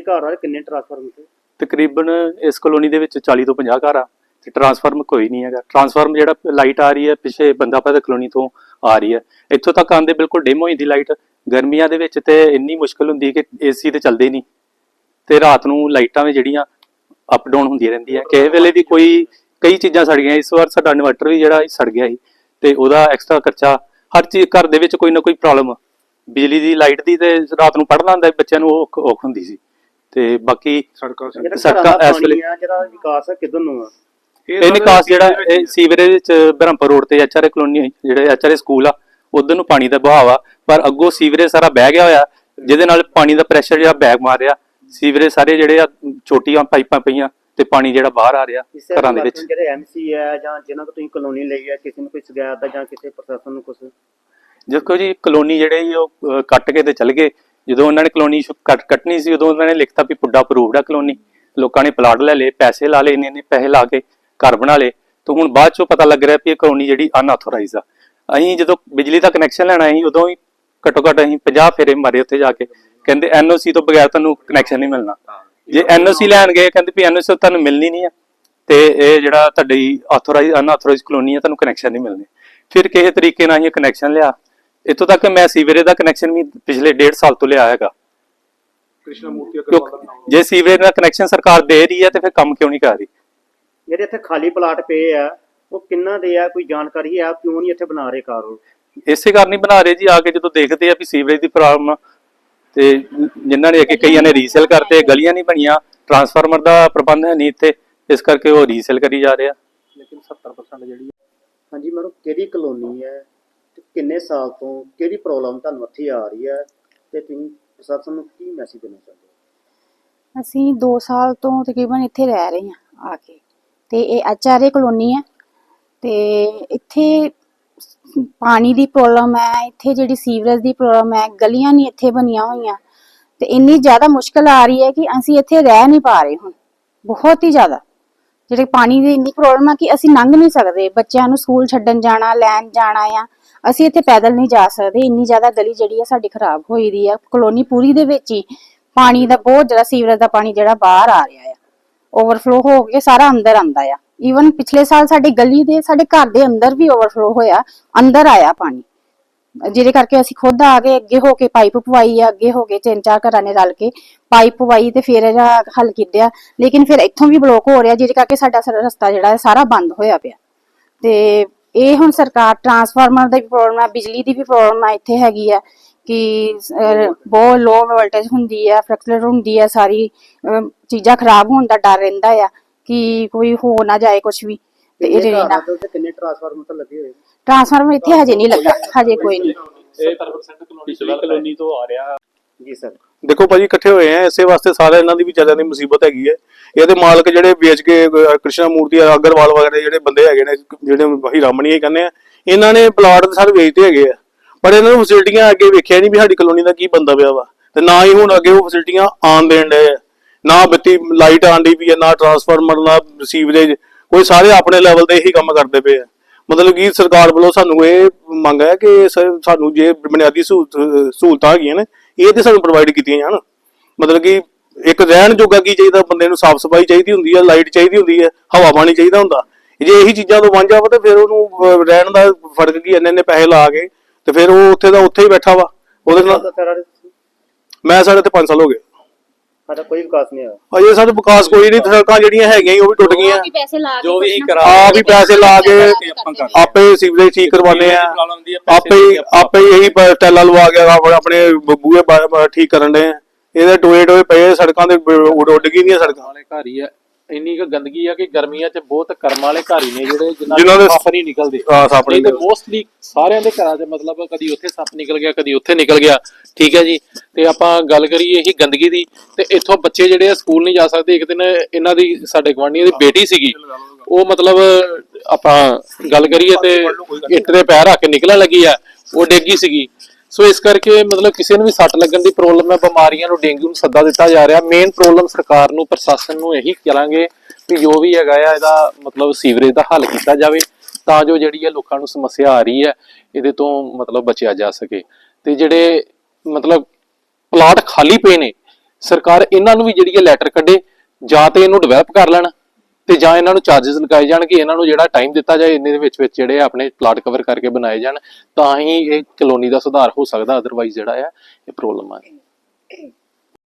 ਘਰ ਆ ਕਿੰਨੇ ਟ੍ਰਾਂਸਫਾਰਮਰ ਤੇ ਤਕਰੀਬਨ ਇਸ ਕਲੋਨੀ ਦੇ ਵਿੱਚ 40 ਤੋਂ 50 ਘਰ ਆ ਤੇ ਟਰਾਂਸਫਾਰਮ ਕੋਈ ਨਹੀਂ ਹੈਗਾ। ਟਰਾਂਸਫਾਰਮ ਜਿਹੜਾ ਲਾਈਟ ਆ ਰਹੀ ਹੈ, ਪਿੱਛੇ ਬੰਦਾ ਪੈਦਾ ਕਲੋਨੀ ਤੋਂ ਆ ਰਹੀ ਹੈ। ਇੱਥੋਂ ਤੱਕ ਆਂਦੇ ਬਿਲਕੁਲ ਡਿਮ ਹੋਈ ਦੀ ਲਾਈਟ ਗਰਮੀਆਂ ਦੇ ਵਿੱਚ ਤੇ ਇੰਨੀ ਮੁਸ਼ਕਲ ਹੁੰਦੀ ਕਿ ਏਸੀ ਤੇ ਚੱਲਦੇ ਨਹੀਂ। ਤੇ ਰਾਤ ਨੂੰ ਲਾਈਟਾਂ ਵੀ ਜਿਹੜੀਆਂ ਅਪ ਡਾਊਨ ਹੁੰਦੀਆਂ ਰਹਿੰਦੀਆਂ। ਕਿਸੇ ਵੇਲੇ ਵੀ ਕੋਈ, ਕਈ ਚੀਜ਼ਾਂ ਸੜ ਗਈਆਂ। ਇਸ ਵਾਰ ਸਾਡਾ ਇਨਵਰਟਰ ਵੀ ਜਿਹੜਾ ਸੜ ਗਿਆ ਸੀ। ਤੇ ਉਹਦਾ ਐਕਸਟਰਾ ਖਰਚਾ ਹਰ ਚੀਜ਼ ਘਰ ਦੇ ਵਿੱਚ ਕੋਈ ਨਾ ਕੋਈ ਪ੍ਰੋਬਲਮ ਬਿਜਲੀ ਦੀ ਲਾਈਟ ਦੀ ਤੇ ਰਾਤ ਨੂੰ ਪੜ੍ਹਨਾ ਹੁੰਦਾ ਬੱਚਿਆਂ ਨੂੰ ਉਹ ਔਖ ਔਖ ਹੁੰਦੀ ਸੀ। ਤੇ ਬਾਕੀ ਸੜਕਾਂ ਸੀ ਜਿਹੜਾ ਸੜਕਾਂ ਘਰਾਂ ਦਾ ਇਸ ਵੇਲੇ- ਪਾਣੀ ਆ ਜਿਹੜਾ ਵਿਕਾਸ ਆ ਕਿੱਧਰ ਨੂੰ ਆ? ਇਹ ਨਿਕਾਸ ਜਿਹੜਾ ਇਹ ਸੀਵਰੇਜ ਵਿੱਚ ਬ੍ਰਹਮਪੁਰ ਰੋਡ ਤੇ ਐਚਆਰਏ ਕਲੋਨੀ ਜਿਹੜੇ ਐਚਆਰਏ ਸਕੂਲ ਆ ਉਧਰ ਨੂੰ ਪਾਣੀ ਦਾ ਬਹਾਵ ਆ ਪਰ ਅੱਗੋਂ ਸੀਵਰੇਜ ਸਾਰਾ ਬਹਿ ਗਿਆ ਹੋਇਆ ਜਿਹਦੇ ਨਾਲ ਪਾਣੀ ਦਾ ਪ੍ਰੈਸ਼ਰ ਜਿਹੜਾ ਬੈਗ ਮਾਰ ਰਿਹਾ ਸੀਵਰੇਜ ਸਾਰੇ ਜਿਹੜੇ ਆ ਛੋਟੀਆਂ ਪਾਈਪਾਂ ਪਈਆਂ ਤੇ ਪਾਣੀ ਜਿਹੜਾ ਬਾਹਰ ਆ ਰਿਹਾ ਇਸੇ ਘਰਾਂ ਦੇ ਵਿੱਚ। ਜਿਹੜੇ ਐਮਸੀ ਹੈ ਜਾਂ ਜਿਨ੍ਹਾਂ ਤੋਂ ਤੁਸੀਂ ਕਲੋਨੀ ਲਈ ਹੈ ਕਿਸੇ ਨੂੰ ਕੋਈ ਸ਼ਿਕਾਇਤ ਦਾ ਜਾਂ ਕਿਸੇ ਪ੍ਰਸ਼ਾਸਨ ਨੂੰ ਕੁਝ ਦੇਖੋ ਜੀ ਕਲੋਨੀ ਜਿਹੜੇ ਸੀ ਉਹ ਅਹ, ਕੱਟ ਕੇ ਤੇ ਚਲ ਗਏ ਜਦੋਂ ਉਹਨਾਂ ਨੇ ਕਲੋਨੀ ਕੱਟ ਕੱਟਣੀ ਸੀ, ਉਦੋਂ ਉਹਨਾਂ ਨੇ ਲਿਖਤਾ ਵੀ ਪੁੱਡਾ ਅਪਰੂਵਡ ਆ ਕਲੋਨੀ। ਲੋਕਾਂ ਨੇ ਪਲਾਟ ਲੈ ਲਏ, ਪੈਸੇ ਲਾ ਲਏ ਇੰਨੇ ਇੰਨੇ ਪੈਸੇ ਲਾ ਕੇ ਘਰ ਬਣਾ ਲਏ। ਤੇ ਹੁਣ ਬਾਅਦ ਚੋਂ ਪਤਾ ਲੱਗ ਰਿਹਾ ਵੀ ਇਹ ਕਲੋਨੀ ਜਿਹੜੀ ਅਨਆਥੋਰਾਈਜ਼ ਆ। ਅਸੀਂ ਜਦੋਂ ਬਿਜਲੀ ਦਾ ਕਨੈਕਸ਼ਨ ਲੈਣਾ ਸੀ, ਉਦੋਂ ਹੀ ਘੱਟੋ ਘੱਟ ਅਸੀਂ 50 ਫੇਰੇ ਮਾਰੇ ਉੱਥੇ ਜਾ ਕੇ। ਕਹਿੰਦੇ ਐਨਓਸੀ ਤੋਂ ਬਗੈਰ ਤੁਹਾਨੂੰ ਕਨੈਕਸ਼ਨ ਨਹੀਂ ਮਿਲਣਾ। ਜੇ ਐਨਓਸੀ ਲੈਣ ਗਏ, ਕਹਿੰਦੇ ਵੀ ਐਨਓਸੀ ਤੁਹਾਨੂੰ ਮਿਲਣੀ ਨਹੀਂ ਆ। ਤੇ ਇਹ ਜਿਹੜਾ ਤੁਹਾਡੀ ਆਥੋਰਾਈਜ਼ ਅਨਆਥੋਰਾਈਜ਼ ਕਲੋਨੀ ਆ, ਤੁਹਾਨੂੰ ਕਨੈਕਸ਼ਨ ਨਹੀਂ ਮਿਲਣੇ। ਫਿਰ ਕਿਸੇ ਤਰੀਕੇ ਨਾਲ ਅਸੀਂ ਕਨੈਕਸ਼ਨ ਲਿਆ। ਇੱਥੋਂ ਤੱਕ ਮੈਂ ਸੀਵਰੇਜ ਦਾ ਕਨੈਕਸ਼ਨ ਵੀ ਪਿਛਲੇ 1.5 ਸਾਲ ਤੋਂ ਲਿਆ ਹੈਗਾ। ਕ੍ਰਿਸ਼ਨਾ ਮੂਰਤੀ ਕਿਉਂਕਿ ਜੇ ਸੀਵਰੇਜ ਦਾ ਕਨੈਕਸ਼ਨ ਸਰਕਾਰ ਦੇ ਰਹੀ ਹੈ ਤੇ ਫਿਰ ਕੰਮ ਕਿਉਂ ਨਹੀਂ ਕਰ ਰਹੀ? ਜਿਹੜੇ ਇੱਥੇ ਖਾਲੀ ਪਲਾਟ ਪਏ ਆ ਉਹ ਕਿੰਨਾ ਦੇ ਆ? ਕੋਈ ਜਾਣਕਾਰੀ ਆ ਕਿਉਂ ਨਹੀਂ ਇੱਥੇ ਬਣਾ ਰਹੇ ਕਾਰ ਇਸੇ ਕਾਰਨ ਹੀ ਬਣਾ ਰਹੇ ਜੀ ਆ ਕੇ ਜਦੋਂ ਦੇਖਦੇ ਆ ਵੀ ਸੀਵਰੇਜ ਦੀ ਪ੍ਰੋਬਲਮ ਤੇ ਜਿਨ੍ਹਾਂ ਨੇ ਅੱਗੇ ਕਈਆਂ ਨੇ ਰੀਸੇਲ ਕਰਤੇ ਗਲੀਆਂ ਨਹੀਂ ਬਣੀਆਂ ਟਰਾਂਸਫਾਰਮਰ ਦਾ ਪ੍ਰਬੰਧ ਹੈ ਨਹੀਂ ਇੱਥੇ ਇਸ ਕਰਕੇ ਉਹ ਰੀਸੇਲ ਕਰੀ ਜਾ ਰਹੇ ਆ। ਲੇਕਿਨ 70% ਜਿਹੜੀ ਹਾਂਜੀ ਮੈਨੂੰ ਕਿਹੜੀ ਕਲੋਨੀ ਹੈ? ਕਿੰਨੇ ਸਾਲ ਤੋਂ ਕਿਹੜੀ ਪ੍ਰੋਬਲਮ ਤੁਹਾਨੂੰ ਇੱਥੇ ਆ ਰਹੀ ਹੈ ਤੇ ਤੁਸੀਂ ਪ੍ਰਸ਼ਾਸਨ ਨੂੰ ਕੀ ਮੈਸੇਜ ਦੇਣਾ ਚਾਹੁੰਦੇ ਹੋ? ਅਸੀਂ 2 ਸਾਲ ਤੋਂ ਤਕਰੀਬਨ ਇੱਥੇ ਰਹਿ ਰਹੇ ਹਾਂ ਆ ਕੇ। ਤੇ ਇਹ ਐਚਆਰਏ ਕਲੋਨੀ ਹੈ ਤੇ ਇੱਥੇ ਪਾਣੀ ਦੀ ਪ੍ਰੋਬਲਮ ਹੈ, ਇੱਥੇ ਜਿਹੜੀ ਸੀਵਰੇਜ ਦੀ ਪ੍ਰੋਬਲਮ ਹੈ, ਗਲੀਆਂ ਨਹੀਂ ਇੱਥੇ ਬਣੀਆਂ ਹੋਈਆਂ। ਤੇ ਇੰਨੀ ਜ਼ਿਆਦਾ ਮੁਸ਼ਕਲ ਆ ਰਹੀ ਹੈ ਕਿ ਅਸੀਂ ਇੱਥੇ ਰਹਿ ਨਹੀਂ ਪਾ ਰਹੇ ਹੁਣ। ਬਹੁਤ ਹੀ ਜ਼ਿਆਦਾ। ਜਿਹੜੇ ਪਾਣੀ ਦੀ ਇੰਨੀ ਪ੍ਰੋਬਲਮ ਆ ਕਿ ਅਸੀਂ ਲੰਘ ਨਹੀਂ ਸਕਦੇ। ਬੱਚਿਆਂ ਨੂੰ ਸਕੂਲ ਛੱਡਣ ਜਾਣਾ, ਲੈਣ ਜਾਣਾ ਆ। ਅਸੀਂ ਇੱਥੇ ਪੈਦਲ ਨਹੀਂ ਜਾ ਸਕਦੇ, ਇੰਨੀ ਜ਼ਿਆਦਾ ਗਲੀ ਜਿਹੜੀ ਆ ਸਾਡੀ ਖਰਾਬ ਹੋਈ ਦੀ ਆ, ਕਲੋਨੀ ਪੂਰੀ ਦੇ ਵਿੱਚ ਹੀ ਪਾਣੀ ਦਾ ਬਹੁਤ ਜ਼ਿਆਦਾ ਸੀਵਰੇਜ ਦਾ ਪਾਣੀ ਜਿਹੜਾ ਬਾਹਰ ਆ ਰਿਹਾ ਆ। ਓਵਰਫਲੋ ਹੋ ਕੇ ਸਾਰਾ ਅੰਦਰ ਆਂਦਾ ਆ। ਈਵਨ ਪਿਛਲੇ ਸਾਲ ਸਾਡੀ ਗਲੀ ਦੇ, ਸਾਡੇ ਘਰ ਦੇ ਅੰਦਰ ਵੀ ਓਵਰਫਲੋ ਹੋਇਆ, ਅੰਦਰ ਆਇਆ ਪਾਣੀ। ਜਿਹਦੇ ਕਰਕੇ ਅਸੀਂ ਖੁਦ ਆ ਗਏ, ਅੱਗੇ ਹੋ ਕੇ ਪਾਈਪ ਪਵਾਈ ਆ, ਅੱਗੇ ਹੋ ਕੇ ਤਿੰਨ ਚਾਰ ਘਰਾਂ ਨੇ ਰਲ ਕੇ ਪਾਈਪ ਪਵਾਈ ਤੇ ਫਿਰ ਇਹਦਾ ਹੱਲ ਕੀਤਾ ਲੇਕਿਨ ਫਿਰ ਇੱਥੋਂ ਵੀ ਬਲੋਕ ਹੋ ਰਿਹਾ, ਜਿਹਦੇ ਕਰਕੇ ਸਾਡਾ ਸਾਰਾ ਰਸਤਾ ਜਿਹੜਾ ਹੈ ਸਾਰਾ ਬੰਦ ਹੋਇਆ ਪਿਆ। ਤੇ ਇਹ ਹੁਣ ਸਰਕਾਰ ਟਰਾਂਸਫਾਰਮਰ ਦੀ ਵੀ ਪ੍ਰੋਬਲਮ ਹੈ ਬਿਜਲੀ ਦੀ ਵੀ ਪ੍ਰੋਬਲਮ ਹੈ ਇੱਥੇ ਹੈਗੀ ਆ ਕਿ ਬਹੁਤ ਲੋ ਵੋਲਟੇਜ ਹੁੰਦੀ ਹੈ ਫਲਕਚੁਏਟ ਹੁੰਦੀ ਹੈ ਸਾਰੀ ਚੀਜ਼ਾਂ ਖਰਾਬ ਹੋਣ ਦਾ ਡਰ ਰਹਿੰਦਾ ਆ ਕਿ ਕੋਈ ਹੋ ਨਾ ਜਾਏ ਕੁਝ ਵੀ। ਤੇ ਆ ਤੇ ਉੱਥੇ ਕਿੰਨੇ ਟ੍ਰਾਂਸਫਾਰਮਰ ਤਾਂ ਲੱਗੇ ਹੋਏ? ਟਰਾਂਸਫਾਰਮਰ ਇੱਥੇ ਹਜੇ ਨਹੀਂ ਲੱਗਾ ਹਜੇ ਕੋਈ ਨਹੀਂ। ਇਹ ਪਿਛਲੀ ਕਲੋਨੀ ਤੋਂ ਆ ਰਿਹਾ। ਜੀ ਸਰ। ਦੇਖੋ ਭਾਜੀ ਇਕੱਠੇ ਹੋਏ ਆ ਇਸੇ ਵਾਸਤੇ ਸਾਰੇ ਇਹਨਾਂ ਦੀ ਵੀ ਜ਼ਿਆਦਾ ਦੀ ਮੁਸੀਬਤ ਹੈਗੀ ਹੈ। ਇਹਦੇ ਮਾਲਕ ਜਿਹੜੇ ਵੇਚ ਕੇ ਅਹ, ਕ੍ਰਿਸ਼ਨਾ ਮੂਰਤੀ ਅਗਰਵਾਲ ਵਗੈਰੇ ਜਿਹੜੇ ਬੰਦੇ ਹੈਗੇ ਨੇ ਜਿਹੜੇ ਹੀਰਾਮਣੀ ਹੀ ਕਹਿੰਦੇ ਆ ਇਹਨਾਂ ਨੇ ਪਲਾਟ ਸਾਰੇ ਵੇਚਦੇ ਹੈਗੇ ਆ। ਪਰ ਇਹਨਾਂ ਨੂੰ ਫੈਸਿਲਿਟੀਆਂ ਅੱਗੇ ਵੇਖਿਆ ਨਹੀਂ ਵੀ ਸਾਡੀ ਕਲੋਨੀ ਦਾ ਕੀ ਬੰਦਾ ਪਿਆ ਵਾ। ਤੇ ਨਾ ਹੀ ਹੁਣ ਅੱਗੇ ਉਹ ਫੈਸਿਲਿਟੀਆਂ ਆਣ ਦੇਣ ਦੇ ਨਾ ਬੱਤੀ ਲਾਈਟ ਆਂਦੀ ਵੀ ਨਾ ਟਰਾਂਸਫਾਰਮਰ ਨਾ ਸੀਵਰੇਜ ਕੋਈ ਸਾਰੇ ਆਪਣੇ ਲੈਵਲ ਤੇ ਹੀ ਕੰਮ ਕਰਦੇ ਪਏ ਆ। ਮਤਲਬ ਕਿ ਸਰਕਾਰ ਵੱਲੋਂ ਸਾਨੂੰ ਇਹ ਮੰਗ ਹੈ ਕਿ ਸਾਨੂੰ ਜੇ ਬੁਨਿਆਦੀ ਸਹੂਲਤ- ਹੈਗੀਆਂ ਨੇ ਇਹ ਤੇ ਸਾਨੂੰ ਪ੍ਰੋਵਾਈਡ ਕੀਤੀਆਂ ਜਾਣ। ਮਤਲਬ ਕਿ ਇੱਕ ਰਹਿਣ ਜੋਗਾ ਕੀ ਚਾਹੀਦਾ? ਬੰਦੇ ਨੂੰ ਸਾਫ਼ ਸਫ਼ਾਈ ਚਾਹੀਦੀ ਹੁੰਦੀ ਹੈ ਲਾਈਟ ਚਾਹੀਦੀ ਹੁੰਦੀ ਹੈ ਹਵਾ ਪਾਣੀ ਚਾਹੀਦਾ ਹੁੰਦਾ। ਜੇ ਇਹੀ ਚੀਜ਼ਾਂ ਤੋਂ ਵਾਂਝਾ ਵਾ ਤੇ ਫਿਰ ਉਹਨੂੰ ਰਹਿਣ ਦਾ ਫ਼ਰਕ ਕੀ ਇੰਨੇ ਇੰਨੇ ਪੈਸੇ ਲਾ ਕੇ ਤੇ ਫਿਰ ਉਹ ਉੱਥੇ ਦਾ ਉੱਥੇ ਹੀ ਬੈਠਾ ਵਾ। ਉਹਦੇ ਨਾਲ ਮੈਂ ਸਾਡੇ ਤੇ 5 ਸਾਲ ਹੋ ਗਏ। ਸਾਡਾ ਕੋਈ ਵਿਕਾਸ ਨਹੀਂ ਹੋਇਆ। ਅਜੇ ਸਾਡੇ ਵਿਕਾਸ ਕੋਈ ਨਹੀਂ ਸੜਕਾਂ ਜਿਹੜੀਆਂ ਹੈਗੀਆਂ ਉਹ ਵੀ ਟੁੱਟ ਗਈਆਂ। ਪੈਸੇ ਲਾ ਜੋ ਵੀ ਕਰਾ ਆ ਵੀ ਪੈਸੇ ਲਾ ਕੇ ਆਪਾਂ ਕਰ ਆਪੇ ਸੀਵਰੇਜ ਠੀਕ ਕਰਵਾਉਂਦੇ ਆ। ਆਪੇ ਹੀ ਆਪੇ ਹੀ ਇਹੀ ਟੈਲਾਂ ਲਵਾ ਕੇ ਆਪ- ਆਪਣੇ ਬੂਹੇ ਠੀਕ ਕਰਨ ਦੇ ਇਹਦੇ ਟੋਏ ਟੋਏ ਪਏ ਸੜਕਾਂ ਉੱਡ ਉੱਡ ਗਈਆਂ ਸੜਕਾਂ। ਵਾਲੇ ਘਰ ਹੀ ਆ। ਇੰਨੀ ਕੁ ਗੰਦਗੀ ਆ ਕਿ ਗਰਮੀਆਂ 'ਚ ਬਹੁਤ ਕਰਮ ਵਾਲੇ ਘਰ ਹੀ ਨੇ ਜਿਹੜੇ ਜਿਨ੍ਹਾਂ ਦੇ ਸੱਪ ਨਹੀਂ ਨਿਕਲਦੇ। ਆ ਸਾਪੜੇ ਨਹੀਂ ਮੋਸਟਲੀ ਸਾਰਿਆਂ ਦੇ ਘਰਾਂ 'ਚ ਮਤਲਬ ਕਦੀ ਉੱਥੇ ਸੱਪ ਨਿਕਲ ਗਿਆ ਕਦੀ ਉੱਥੇ ਨਿਕਲ ਗਿਆ। ਠੀਕ ਹੈ ਜੀ? ਤੇ ਆਪਾਂ ਗੱਲ ਕਰੀਏ ਇਹੀ ਗੰਦਗੀ ਦੀ। ਤੇ ਇੱਥੋਂ ਬੱਚੇ ਜਿਹੜੇ ਆ ਸਕੂਲ ਨਹੀਂ ਜਾ ਸਕਦੇ। ਇੱਕ ਦਿਨ ਇਹਨਾਂ ਦੀ ਸਾਡੇ ਗਵਾਂਢੀਆਂ ਦੀ ਬੇਟੀ ਸੀਗੀ। ਉਹ ਮਤਲਬ ਆਪਾਂ ਗੱਲ ਕਰੀਏ ਤੇ ਇੱਟ ਦੇ ਪੈਰ ਰੱਖ ਕੇ ਨਿਕਲਣ ਲੱਗੀ ਆ। ਉਹ ਡੇਗੀ ਸੀਗੀ। ਸੋ ਇਸ ਕਰਕੇ ਮਤਲਬ ਕਿਸੇ ਨੂੰ ਵੀ ਸੱਟ ਲੱਗਣ ਦੀ ਪ੍ਰੋਬਲਮ ਹੈ, ਬਿਮਾਰੀਆਂ ਨੂੰ, ਡੇਂਗੂ ਨੂੰ ਸੱਦਾ ਦਿੱਤਾ ਜਾ ਰਿਹਾ। ਮੇਨ ਪ੍ਰੋਬਲਮ ਸਰਕਾਰ ਨੂੰ, ਪ੍ਰਸ਼ਾਸਨ ਨੂੰ ਇਹੀ ਕਰਾਂਗੇ ਕਿ ਜੋ ਵੀ ਹੈਗਾ ਆ, ਇਹਦਾ ਮਤਲਬ ਸੀਵਰੇਜ ਦਾ ਹੱਲ ਕੀਤਾ ਜਾਵੇ ਤਾਂ ਜੋ ਜਿਹੜੀ ਹੈ ਲੋਕਾਂ ਨੂੰ ਸਮੱਸਿਆ ਆ ਰਹੀ ਹੈ, ਇਹਦੇ ਤੋਂ ਮਤਲਬ ਬਚਿਆ ਜਾ ਸਕੇ। ਤੇ ਜਿਹੜੇ ਮਤਲਬ ਪਲਾਟ ਖਾਲੀ ਪਏ ਨੇ, ਸਰਕਾਰ ਇਹਨਾਂ ਨੂੰ ਵੀ ਜਿਹੜੀ ਹੈ ਲੈਟਰ ਕੱਢੇ, ਜਾਂ ਤੇ ਇਹਨੂੰ ਡਿਵੈਲਪ ਕਰ ਲੈਣ। ਤੇ ਜਾਂ ਇਹਨਾਂ ਨੂੰ ਚਾਰजेस ਲਗਾਏ ਜਾਣ ਕਿ ਇਹਨਾਂ ਨੂੰ ਜਿਹੜਾ ਟਾਈਮ ਦਿੱਤਾ ਜਾਏ, ਇੰਨੇ ਦੇ ਵਿੱਚ ਵਿੱਚ ਜਿਹੜੇ ਆਪਣੇ ਪਲਾਟ ਕਵਰ ਕਰਕੇ ਬਣਾਏ ਜਾਣ, ਤਾਂ ਹੀ ਇਹ ਕਲੋਨੀ ਦਾ ਸੁਧਾਰ ਹੋ ਸਕਦਾ ਅਦਰਵਾਈਜ਼ ਜਿਹੜਾ ਆ, ਇਹ ਪ੍ਰੋਬਲਮ ਆ।